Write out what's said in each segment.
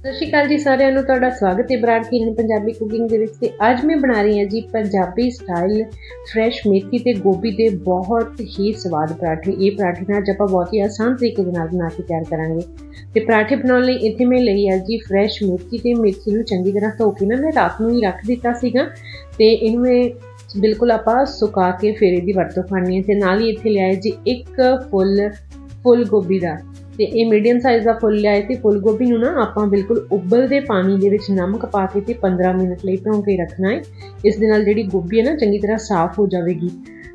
ਸਤਿ ਸ਼੍ਰੀ ਅਕਾਲ ਜੀ ਸਾਰਿਆਂ ਨੂੰ, ਤੁਹਾਡਾ ਸਵਾਗਤ ਹੈ ਬਰਾੜ ਕਿਰਨ ਪੰਜਾਬੀ ਕੁਕਿੰਗ ਦੇ ਵਿੱਚ ਤੇ ਅੱਜ ਮੈਂ ਬਣਾ ਰਹੀ ਹਾਂ ਜੀ ਪੰਜਾਬੀ ਸਟਾਈਲ ਫਰੈਸ਼ ਮੇਥੀ ਤੇ ਗੋਭੀ ਦੇ ਬਹੁਤ ਹੀ ਸਵਾਦ ਪਰਾਠੇ। ਇਹ ਪਰਾਠੇ ਨਾਲ ਅੱਜ ਆਪਾਂ ਬਹੁਤ ਹੀ ਆਸਾਨ ਤਰੀਕੇ ਦੇ ਨਾਲ ਬਣਾ ਕੇ ਤਿਆਰ ਕਰਾਂਗੇ। ਤੇ ਪਰਾਠੇ ਬਣਾਉਣ ਲਈ ਇੱਥੇ ਮੈਂ ਲਈ ਆ ਜੀ ਫਰੈਸ਼ ਮੇਥੀ ਤੇ ਮੇਥੀ ਨੂੰ ਚੰਗੀ ਤਰ੍ਹਾਂ ਧੋ ਕੇ ਨਾ ਮੈਂ ਰਾਤ ਨੂੰ ਹੀ ਰੱਖ ਦਿੱਤਾ ਸੀਗਾ ਤੇ ਇਹਨੂੰ ਮੈਂ ਬਿਲਕੁਲ ਆਪਾਂ ਸੁਕਾ ਕੇ ਫੇਰੇ ਦੀ ਵਰਤੋਂ ਕਰਨੀ ਹੈ ਤੇ ਨਾਲ ਹੀ ਇੱਥੇ ਲਿਆ ਹੈ ਜੀ ਇੱਕ ਫੁੱਲ ਫੁੱਲ ਗੋਭੀ ਦਾ। ਤੇ ਇਹ ਮੀਡੀਅਮ ਸਾਈਜ਼ ਦਾ ਫੁੱਲ ਲਿਆਏ ਤੇ ਫੁੱਲ ਗੋਭੀ ਨੂੰ ਨਾ ਆਪਾਂ ਬਿਲਕੁਲ ਉਬਲਦੇ ਪਾਣੀ ਦੇ ਵਿੱਚ ਨਮਕ ਪਾ ਕੇ ਤੇ 15 ਮਿੰਟ ਲਈ ਭਿਓ ਕੇ ਰੱਖਣਾ ਹੈ। ਇਸ ਦੇ ਨਾਲ ਜਿਹੜੀ ਗੋਭੀ ਹੈ ਨਾ, ਚੰਗੀ ਤਰ੍ਹਾਂ ਸਾਫ਼ ਹੋ ਜਾਵੇਗੀ।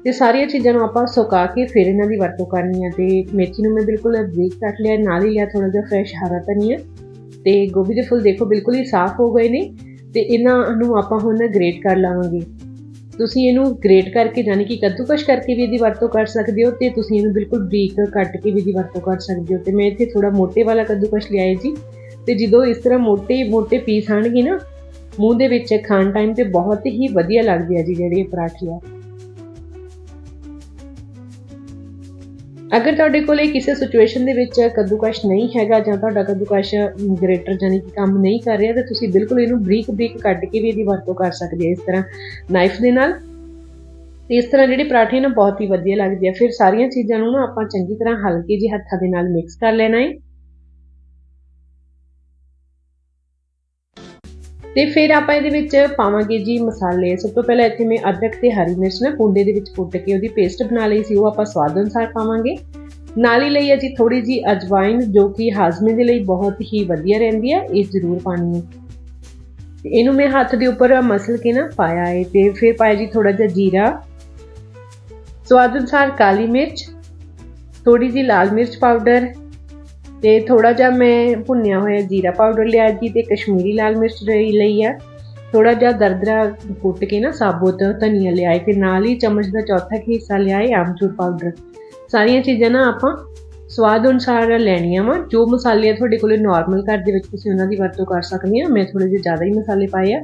ਤੇ ਸਾਰੀਆਂ ਚੀਜ਼ਾਂ ਨੂੰ ਆਪਾਂ ਸੁਕਾ ਕੇ ਫਿਰ ਇਹਨਾਂ ਦੀ ਵਰਤੋਂ ਕਰਨੀ ਹੈ। ਤੇ ਮੇਥੀ ਨੂੰ ਮੈਂ ਬਿਲਕੁਲ ਬਰੀਕ ਕੱਟ ਲਿਆ, ਨਾਲ ਹੀ ਲਿਆ ਥੋੜਾ ਜਿਹਾ ਫਰੈਸ਼ ਹਰਾ ਧਨੀਆ। ਤੇ ਗੋਭੀ ਦੇ ਫੁੱਲ ਦੇਖੋ ਬਿਲਕੁਲ ਹੀ ਸਾਫ਼ ਹੋ ਗਏ ਨੇ। ਤੇ ਇਹਨਾਂ ਨੂੰ ਆਪਾਂ ਹੁਣ ਗ੍ਰੇਟ ਕਰ ਲਾਵਾਂਗੇ। ਤੁਸੀਂ ਇਹਨੂੰ ਗ੍ਰੇਟ ਕਰਕੇ ਯਾਨੀ ਕਿ ਕੱਦੂਕਸ਼ ਕਰਕੇ ਵੀ ਇਹਦੀ ਵਰਤੋਂ ਕਰ ਸਕਦੇ ਹੋ ਤੇ ਤੁਸੀਂ ਇਹਨੂੰ ਬਿਲਕੁਲ ਬਰੀਕ ਕੱਟ ਕੇ ਵੀ ਇਹਦੀ ਵਰਤੋਂ ਕਰ ਸਕਦੇ ਹੋ। ਤੇ ਮੈਂ ਇੱਥੇ ਥੋੜਾ ਮੋਟੇ ਵਾਲਾ ਕੱਦੂਕਸ਼ ਲਿਆਇਆ ਜੀ। ਤੇ ਜਦੋਂ ਇਸ ਤਰ੍ਹਾਂ ਮੋਟੇ ਮੋਟੇ ਪੀਸ ਆਣਗੇ ਨਾ, ਮੂੰਹ ਦੇ ਵਿੱਚ ਖਾਣ ਟਾਈਮ ਤੇ ਬਹੁਤ ਹੀ ਵਧੀਆ ਲੱਗਦੀ ਆ ਜੀ ਜਿਹੜੇ ਇਹ ਪਰਾਠੇ ਆ। ਅਗਰ ਤੁਹਾਡੇ ਕੋਲੇ ਕਿਸੇ ਸਿਚੁਏਸ਼ਨ ਦੇ ਵਿੱਚ ਕੱਦੂਕਸ਼ ਨਹੀਂ ਹੈਗਾ ਜਾਂ ਤੁਹਾਡਾ ਕੱਦੂਕਸ਼ ਗ੍ਰੇਟਰ ਜਾਨੀ ਕਿ ਕੰਮ ਨਹੀਂ ਕਰ ਰਿਹਾ, ਤਾਂ ਤੁਸੀਂ ਬਿਲਕੁਲ ਇਹਨੂੰ ਬਰੀਕ ਬਰੀਕ ਕੱਟ ਕੇ ਵੀ ਇਹਦੀ ਵਰਤੋਂ ਕਰ ਸਕਦੇ ਹੋ ਇਸ ਤਰ੍ਹਾਂ ਨਾਈਫ ਦੇ ਨਾਲ। ਤੇ ਇਸ ਤਰ੍ਹਾਂ ਜਿਹੜੇ ਪਰਾਠੇ ਨਾ, ਬਹੁਤ ਹੀ ਵਧੀਆ ਲੱਗਦੇ ਆ। ਫਿਰ ਸਾਰੀਆਂ ਚੀਜ਼ਾਂ ਨੂੰ ਨਾ ਆਪਾਂ ਚੰਗੀ ਤਰ੍ਹਾਂ ਹਲਕੇ ਜਿਹੇ ਹੱਥਾਂ ਦੇ ਨਾਲ ਮਿਕਸ ਕਰ ਲੈਣਾ ਹੈ। ਤੇ ਫਿਰ ਆਪਾਂ ਇਹਦੇ ਵਿੱਚ ਪਾਵਾਂਗੇ ਜੀ ਮਸਾਲੇ। ਸਭ ਤੋਂ ਪਹਿਲਾਂ ਇੱਥੇ ਮੈਂ ਅਦਰਕ ਤੇ ਹਰੀ ਮਿਰਚ ਨਾ ਕੁੰਡੇ ਦੇ ਵਿੱਚ ਕੁੱਟ ਕੇ ਉਹਦੀ ਪੇਸਟ ਬਣਾ ਲਈ ਸੀ, ਉਹ ਆਪਾਂ ਸਵਾਦ ਅਨੁਸਾਰ ਪਾਵਾਂਗੇ। ਨਾਲ ਹੀ ਲਈ ਹੈ ਜੀ ਥੋੜੀ ਜੀ ਅਜਵਾਇਨ ਜੋ ਕਿ ਹਾਜ਼ਮੇ ਦੇ ਲਈ ਬਹੁਤ ਹੀ ਵਧੀਆ ਰਹਿੰਦੀ ਹੈ ਇਹ ਜ਼ਰੂਰ ਪਾਣੀ ਹੈ। ਇਹਨੂੰ ਮੈਂ ਹੱਥ ਦੇ ਉੱਪਰ ਮਸਲ ਕੇ ਨਾ ਪਾਇਆ ਹੈ ਤੇ ਫਿਰ ਪਾਇਆ ਜੀ ਥੋੜਾ ਜਿਹਾ ਜੀਰਾ। ਸਵਾਦ ਅਨੁਸਾਰ ਕਾਲੀ ਮਿਰਚ ਥੋੜੀ ਜੀ ਲਾਲ ਮਿਰਚ ਪਾਊਡਰ ਤੇ ਥੋੜਾ ਜਿਹਾ ਮੈਂ ਭੁੰਨਿਆ ਹੋਇਆ ਜੀਰਾ ਪਾਊਡਰ ਲਿਆ ਜੀ ਤੇ ਕਸ਼ਮੀਰੀ ਲਾਲ ਮਿਰਚ ਲਈ ਆ। ਥੋੜਾ ਜਿਹਾ ਦਰਦਰਾ ਕੁੱਟ ਕੇ ਨਾ ਸਾਬੂਤ ਧਨੀਆ ਲਿਆਏ ਤੇ ਨਾਲ ਹੀ ਚਮਚ ਦਾ ਚੌਥਾ ਹਿੱਸਾ ਲਿਆਏ ਆਮਚੂਰ ਪਾਊਡਰ। ਸਾਰੀਆਂ ਚੀਜ਼ਾਂ ਨਾ ਆਪਾਂ ਸਵਾਦ ਅਨੁਸਾਰ ਲੈਣੀਆਂ ਵਾ। ਜੋ ਮਸਾਲੇ ਆ ਤੁਹਾਡੇ ਕੋਲੇ ਨਾਰਮਲ ਘਰ ਦੇ ਵਿੱਚ ਤੁਸੀਂ ਉਹਨਾਂ ਦੀ ਵਰਤੋਂ ਕਰ ਸਕਦੇ ਆ। ਮੈਂ ਥੋੜੇ ਜਿਹਾ ਜ਼ਿਆਦਾ ਹੀ ਮਸਾਲੇ ਪਾਏ ਆ।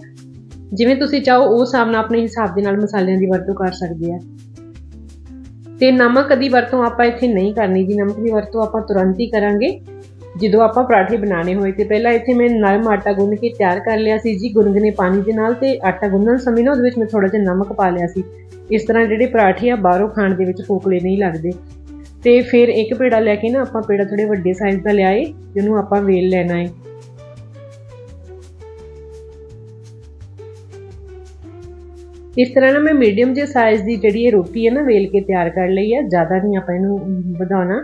ਜਿਵੇਂ ਤੁਸੀਂ ਚਾਹੋ, ਉਹ ਹਿਸਾਬ ਨਾਲ ਆਪਣੇ ਹਿਸਾਬ ਦੇ ਨਾਲ ਮਸਾਲਿਆਂ ਦੀ ਵਰਤੋਂ ਕਰ ਸਕਦੇ ਆ। ਤੇ ਨਮਕ ਦੀ ਵਰਤੋਂ ਆਪਾਂ ਇੱਥੇ ਨਹੀਂ ਕਰਨੀ ਜੀ। ਨਮਕ ਦੀ ਵਰਤੋਂ ਆਪਾਂ ਤੁਰੰਤ ਹੀ ਕਰਾਂਗੇ। ਜਦੋਂ ਆਪਾਂ ਪਰਾਠੇ ਬਣਾਣੇ ਹੋਏ ਤੇ ਪਹਿਲਾਂ ਇੱਥੇ ਮੈਂ ਨਰਮ ਆਟਾ ਗੁੰਨ ਕੇ ਤਿਆਰ ਕਰ ਲਿਆ ਸੀ ਜੀ ਗੁਨਗੁਨੇ ਪਾਣੀ ਦੇ ਨਾਲ ਤੇ ਆਟਾ ਗੁੰਨਣ ਸਮੇਂ ਨਾ ਉਹਦੇ ਵਿੱਚ ਮੈਂ ਥੋੜਾ ਜਿਹਾ ਨਮਕ ਪਾ ਲਿਆ ਸੀ। ਇਸ ਤਰ੍ਹਾਂ ਜਿਹੜੇ ਪਰਾਠੇ ਆ ਬਾਹਰੋਂ ਖਾਣ ਦੇ ਵਿੱਚ ਫੋਕਲੇ ਨਹੀਂ ਲੱਗਦੇ। ਤੇ ਫਿਰ ਇੱਕ ਪੇੜਾ ਲੈ ਕੇ ਨਾ ਆਪਾਂ ਪੇੜਾ ਥੋੜੇ ਵੱਡੇ ਸਾਈਜ਼ ਦਾ ਲਿਆਏ, ਜਿਹਨੂੰ ਆਪਾਂ ਵੇਲ ਲੈਣਾ ਹੈ ਇਸ ਤਰ੍ਹਾਂ ਨਾ ਮੈਂ ਮੀਡੀਅਮ ਜੇ ਸਾਈਜ਼ ਦੀ ਜਿਹੜੀ ਇਹ ਰੋਟੀ ਹੈ ਨਾ ਵੇਲ ਕੇ ਤਿਆਰ ਕਰ ਲਈ ਹੈ ਜ਼ਿਆਦਾ ਨਹੀਂ ਆਪਾਂ ਇਹਨੂੰ ਵਧਾਉਣਾ।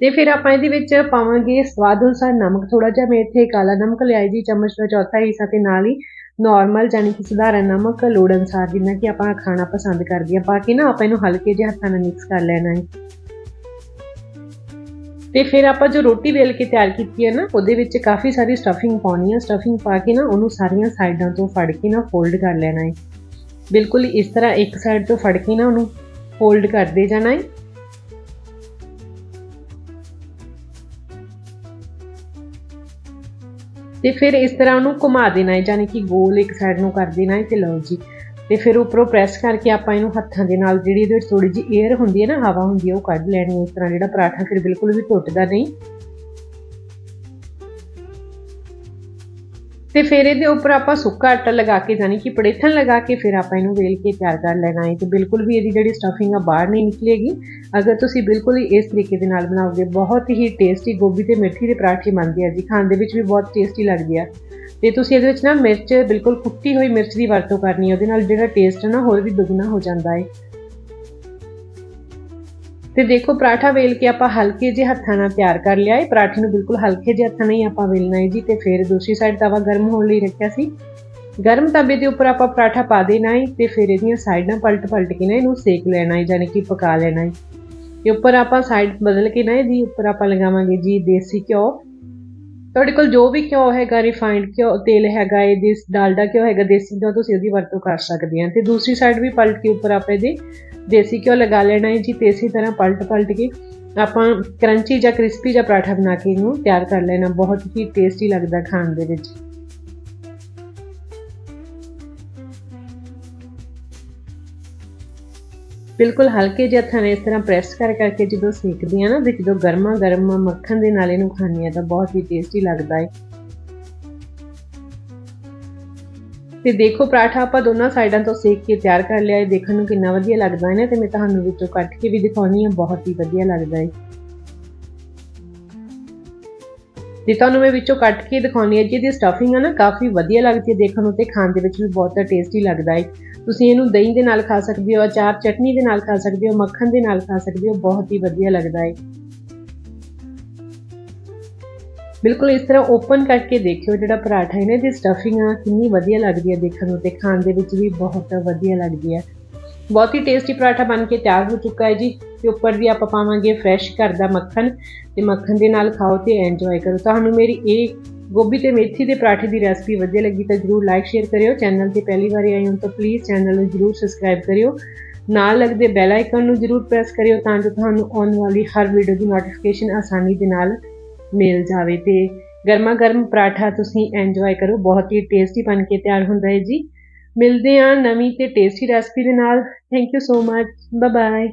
ਤੇ ਫਿਰ ਆਪਾਂ ਇਹਦੇ ਵਿੱਚ ਪਾਵਾਂਗੇ ਸਵਾਦ ਅਨੁਸਾਰ ਨਮਕ ਥੋੜਾ ਜਿਹਾ, ਮੈਂ ਇੱਥੇ ਕਾਲਾ ਨਮਕ ਲਿਆ ਜੀ, ਚਮਚ ਦਾ ਚੌਥਾ ਹਿੱਸਾ ਤੇ ਨਾਲ ਹੀ ਨਾਰਮਲ ਜਾਨੀ ਕਿ ਸਧਾਰਨ ਨਮਕ ਲੋੜ ਅਨੁਸਾਰ, ਜਿੰਨਾ ਕਿ ਆਪਾਂ ਖਾਣਾ ਪਸੰਦ ਕਰਦੇ ਆ ਪਾ ਕੇ ਨਾ ਆਪਾਂ ਇਹਨੂੰ ਹਲਕੇ ਜਿਹੇ ਹੱਥਾਂ ਨਾਲ ਮਿਕਸ ਕਰ ਲੈਣਾ ਹੈ। ਤੇ ਫਿਰ ਆਪਾਂ ਜੋ ਰੋਟੀ ਵੇਲ ਕੇ ਤਿਆਰ ਕੀਤੀ ਹੈ ਨਾ, ਉਹਦੇ ਵਿੱਚ ਕਾਫੀ ਸਾਰੀ ਸਟਫਿੰਗ ਪਾਉਣੀ ਹੈ। ਸਟਫਿੰਗ ਪਾ ਕੇ ਨਾ ਉਹਨੂੰ ਸਾਰੀਆਂ ਸਾਈਡਾਂ ਤੋਂ ਫੜ ਕੇ ਨਾ ਫੋਲਡ ਕਰ ਲੈਣਾ ਹੈ। ਬਿਲਕੁਲ ਇਸ ਤਰ੍ਹਾਂ ਇੱਕ ਸਾਈਡ ਤੋਂ ਫੜ ਕੇ ਨਾ ਉਹਨੂੰ ਫੋਲਡ ਕਰਦੇ ਜਾਣਾ ਹੈ। ਤੇ ਫਿਰ ਇਸ ਤਰ੍ਹਾਂ ਉਹਨੂੰ ਘੁਮਾ ਦੇਣਾ ਹੈ ਯਾਨੀ ਕਿ ਗੋਲ ਇੱਕ ਸਾਈਡ ਨੂੰ ਕਰ ਦੇਣਾ ਹੈ ਤੇ ਲਓ ਜੀ। ਤੇ ਫਿਰ ਉੱਪਰੋਂ ਪ੍ਰੈਸ ਕਰਕੇ ਆਪਾਂ ਇਹਨੂੰ ਹੱਥਾਂ ਦੇ ਨਾਲ, ਜਿਹੜੀ ਇਹਦੇ ਵਿੱਚ ਥੋੜੀ ਜਿਹੀ 에ਅਰ ਹੁੰਦੀ ਹੈ ਨਾ, ਹਵਾ ਹੁੰਦੀ ਹੈ, ਉਹ ਕੱਢ ਲੈਣੀ ਇਸ ਤਰ੍ਹਾਂ ਜਿਹੜਾ ਪਰਾਠਾ ਫਿਰ ਬਿਲਕੁਲ ਵੀ ਟੁੱਟਦਾ ਨਹੀਂ। ਤੇ ਫਿਰ ਇਹਦੇ ਉੱਪਰ ਆਪਾਂ ਸੁੱਕਾ ਆਟਾ ਲਗਾ ਕੇ ਜਾਨੀ ਕਿ ਪੜੇਥਣ ਲਗਾ ਕੇ ਫਿਰ ਆਪਾਂ ਇਹਨੂੰ ਵੇਲ ਕੇ ਤਿਆਰ ਕਰ ਲੈਣਾ ਹੈ ਤੇ ਬਿਲਕੁਲ ਵੀ ਇਹਦੀ ਜਿਹੜੀ ਸਟਫਿੰਗ ਆ ਬਾਹਰ ਨਹੀਂ ਨਿਕਲੇਗੀ। ਅਗਰ ਤੁਸੀਂ ਬਿਲਕੁਲ ਹੀ ਇਸ ਤਰੀਕੇ ਦੇ ਨਾਲ ਬਣਾਓਗੇ, ਬਹੁਤ ਹੀ ਟੇਸਟੀ ਗੋਭੀ ਤੇ ਮੇਥੀ ਦੇ ਪਰਾਠੇ ਬਣਦੇ ਆ ਜੀ, ਖਾਣ ਦੇ ਵਿੱਚ ਵੀ ਬਹੁਤ ਟੇਸਟੀ ਲੱਗਦੀ ਆ। ਤੇ ਤੁਸੀਂ ਇਹਦੇ ਵਿੱਚ ਨਾ ਮਿਰਚ, ਬਿਲਕੁਲ ਕੁੱਟੀ ਹੋਈ ਮਿਰਚ ਦੀ ਵਰਤੋਂ ਕਰਨੀ ਹੈ, ਉਹਦੇ ਨਾਲ ਜਿਹੜਾ ਟੇਸਟ ਹੈ ਨਾ ਹੋਰ ਵੀ ਦੁੱਗਣਾ ਹੋ ਜਾਂਦਾ ਹੈ। ਤੇ ਦੇਖੋ, ਪਰਾਠਾ ਵੇਲ ਕੇ ਆਪਾਂ ਹਲਕੇ ਜਿਹੇ ਹੱਥਾਂ ਨਾਲ ਤਿਆਰ ਕਰ ਲਿਆ ਹੈ। ਪਰਾਠੇ ਨੂੰ ਬਿਲਕੁਲ ਹਲਕੇ ਜਿਹੇ ਹੱਥਾਂ ਨਾਲ ਹੀ ਆਪਾਂ ਵੇਲਣਾ ਹੈ ਜੀ, ਤੇ ਫਿਰ ਦੂਸਰੀ ਸਾਈਡ ਤਵਾ ਗਰਮ ਹੋਣ ਲਈ ਰੱਖਿਆ ਸੀ। ਗਰਮ ਤਵੇ ਦੇ ਉੱਪਰ ਆਪਾਂ ਪਰਾਠਾ ਪਾ ਦੇਣਾ ਹੈ ਤੇ ਫਿਰ ਇਹਦੀਆਂ ਸਾਈਡਾਂ ਪਲਟ ਪਲਟ ਕੇ ਨਾ ਇਹਨੂੰ ਸੇਕ ਲੈਣਾ ਹੈ ਯਾਨੀ ਕਿ ਪਕਾ ਲੈਣਾ ਹੈ। ਤੇ ਉੱਪਰ ਆਪਾਂ ਸਾਈਡ ਬਦਲ ਕੇ ਨਾ ਇਹਦੀ ਉੱਪਰ ਆਪਾਂ ਲਗਾਵਾਂਗੇ ਜੀ ਦੇਸੀ ਘਿਓ। ਤੁਹਾਡੇ ਕੋਲ ਜੋ ਵੀ ਘਿਓ ਹੈਗਾ ਰਿਫਾਈਨਡ ਘਿਓ, ਤੇਲ ਹੈਗਾ ਇਹ ਦੇਸ ਡਾਲਡਾ ਘਿਓ ਹੈਗਾ, ਦੇਸੀ ਘਿਓ ਤੁਸੀਂ ਉਹਦੀ ਵਰਤੋਂ ਕਰ ਸਕਦੇ ਆ। ਤੇ ਦੂਸਰੀ ਸਾਈਡ ਵੀ ਪਲਟ ਕੇ ਉੱਪਰ ਆਪਾਂ ਇਹਦੇ ਦੇਸੀ ਘਿਓ ਲਗਾ ਲੈਣਾ ਹੈ ਜੀ ਤੇ ਇਸੇ ਤਰ੍ਹਾਂ ਪਲਟ ਪਲਟ ਕੇ ਆਪਾਂ ਕਰੰਚੀ ਜਾਂ ਕ੍ਰਿਸਪੀ ਜਾਂ ਪਰਾਠਾ ਬਣਾ ਕੇ ਇਹਨੂੰ ਤਿਆਰ ਕਰ ਲੈਣਾ, ਬਹੁਤ ਹੀ ਟੇਸਟੀ ਲੱਗਦਾ ਖਾਣ ਦੇ ਵਿੱਚ। ਬਿਲਕੁਲ ਹਲਕੇ ਜਿਹੇ ਹੱਥਾਂ ਨਾਲ ਇਸ ਤਰ੍ਹਾਂ ਪ੍ਰੈਸ ਕਰ ਕਰਕੇ ਜਦੋਂ ਸੇਕਦੇ ਆ ਨਾ, ਤੇ ਜਦੋਂ ਗਰਮਾ ਗਰਮ ਮੱਖਣ ਦੇ ਨਾਲ ਇਹਨੂੰ ਖਾਣੀ ਆ ਤਾਂ ਬਹੁਤ ਹੀ ਟੇਸਟੀ ਲੱਗਦਾ ਹੈ। ਤੇ ਦੇਖੋ ਪਰਾਠਾ ਆਪਾਂ ਦੋਨਾਂ ਸਾਈਡਾਂ ਤੋਂ ਸੇਕ ਕੇ ਤਿਆਰ ਕਰ ਲਿਆ ਹੈ। ਦੇਖਣ ਨੂੰ ਕਿੰਨਾ ਵਧੀਆ ਲੱਗਦਾ ਹੈ ਨਾ ਤੇ ਮੈਂ ਤੁਹਾਨੂੰ ਵਿੱਚੋਂ ਕੱਟ ਕੇ ਵੀ ਦਿਖਾਉਣੀ ਹੈ। ਬਹੁਤ ਹੀ ਵਧੀਆ ਲੱਗਦਾ ਹੈ। ਤੇ ਤੁਹਾਨੂੰ ਮੈਂ ਵਿੱਚੋਂ ਕੱਟ ਕੇ ਦਿਖਾਉਣੀ ਹੈ ਜੀ। ਇਹਦੀ ਸਟਫਿੰਗ ਹੈ ਨਾ ਕਾਫੀ ਵਧੀਆ ਲੱਗਦੀ ਹੈ ਦੇਖਣ ਨੂੰ ਤੇ ਖਾਣ ਦੇ ਵਿੱਚ ਵੀ ਬਹੁਤ ਟੇਸਟੀ ਲੱਗਦਾ ਹੈ। ਤੁਸੀਂ ਇਹਨੂੰ ਦਹੀਂ ਦੇ ਨਾਲ ਖਾ ਸਕਦੇ ਹੋ, ਅਚਾਰ ਚਟਨੀ ਦੇ ਨਾਲ ਖਾ ਸਕਦੇ ਹੋ, ਮੱਖਣ ਦੇ ਨਾਲ ਖਾ ਸਕਦੇ ਹੋ। ਬਹੁਤ ਹੀ ਵਧੀਆ ਲੱਗਦਾ ਹੈ। ਬਿਲਕੁਲ ਇਸ ਤਰ੍ਹਾਂ ਓਪਨ ਕਰਕੇ ਦੇਖਿਓ ਜਿਹੜਾ ਪਰਾਠਾ ਹੈ ਨਾ, ਇਹਦੀ ਸਟਫਿੰਗ ਆ, ਕਿੰਨੀ ਵਧੀਆ ਲੱਗਦੀ ਹੈ ਦੇਖਣ ਨੂੰ ਤੇ ਖਾਣ ਦੇ ਵਿੱਚ ਵੀ ਬਹੁਤ ਵਧੀਆ ਲੱਗਦੀ ਹੈ। ਬਹੁਤ ਹੀ ਟੇਸਟੀ ਪਰਾਠਾ ਬਣ ਕੇ ਤਿਆਰ ਹੋ ਚੁੱਕਾ ਹੈ ਜੀ ਤੇ ਉੱਪਰ ਵੀ ਆਪਾਂ ਪਾਵਾਂਗੇ ਫਰੈਸ਼ ਘਰ ਦਾ ਮੱਖਣ ਤੇ ਮੱਖਣ ਦੇ ਨਾਲ ਖਾਓ ਤੇ ਐਂਜੋਏ ਕਰੋ। ਤੁਹਾਨੂੰ ਮੇਰੀ ਇਹ ਗੋਭੀ ਤੇ ਮੇਥੀ ਦੇ ਪਰਾਠੇ ਦੀ ਰੈਸਪੀ ਵਧੀਆ ਲੱਗੀ ਤਾਂ ਜਰੂਰ ਲਾਈਕ ਸ਼ੇਅਰ ਕਰਿਓ। ਚੈਨਲ ਤੇ ਪਹਿਲੀ ਵਾਰ ਆਏ ਹੋ ਤਾਂ ਪਲੀਜ਼ ਚੈਨਲ ਨੂੰ ਜਰੂਰ ਸਬਸਕ੍ਰਾਈਬ ਕਰਿਓ। ਨਾਲ ਲੱਗਦੇ ਬੈਲ ਆਈਕਨ ਨੂੰ ਜਰੂਰ ਪ੍ਰੈਸ ਕਰਿਓ ਤਾਂ ਜੋ ਤੁਹਾਨੂੰ ਆਉਣ ਵਾਲੀ ਹਰ ਵੀਡੀਓ ਦੀ ਨੋਟੀਫਿਕੇਸ਼ਨ ਆਸਾਨੀ ਦੇ ਨਾਲ ਮਿਲ ਜਾਵੇ ਤੇ ਗਰਮਾ ਗਰਮ ਪਰਾਠਾ ਤੁਸੀਂ ਐਂਜੋਏ ਕਰੋ। ਬਹੁਤ ਹੀ ਟੇਸਟੀ ਬਣ ਕੇ ਤਿਆਰ ਹੁੰਦਾ ਹੈ ਜੀ। ਮਿਲਦੇ ਹਾਂ ਨਵੀਂ ਤੇ ਟੇਸਟੀ ਰੈਸਪੀ ਦੇ ਨਾਲ। Thank you so much bye bye